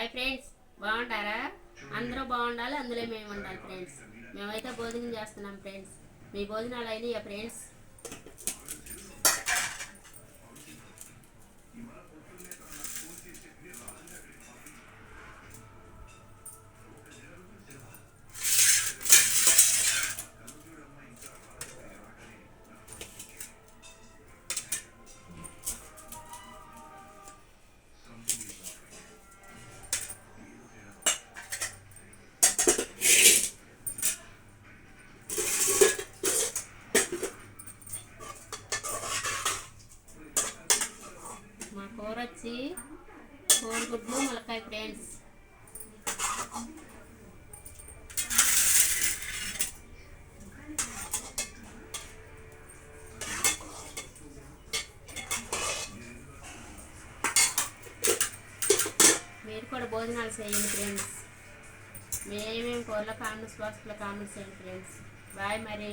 Hi friends బాగుంటారా? అందరూ బాగుండాలి అందులో మేము ఉండాలి ఫ్రెండ్స్. మేమైతే భోజనం చేస్తున్నాం ఫ్రెండ్స్. మీ భోజనాలు అయినాయా ఫ్రెండ్స్? మా కూర వచ్చి కోడిగుడ్లు ములక్కాయ ఫ్రెండ్స్ మీరు కూడా భోజనాలు చేయండి ఫ్రెండ్స్ మేమేమి కూరలో కామెంట్స్ బాక్స్లో కామెంట్స్ చేయండి ఫ్రెండ్స్ బాయ్ మరి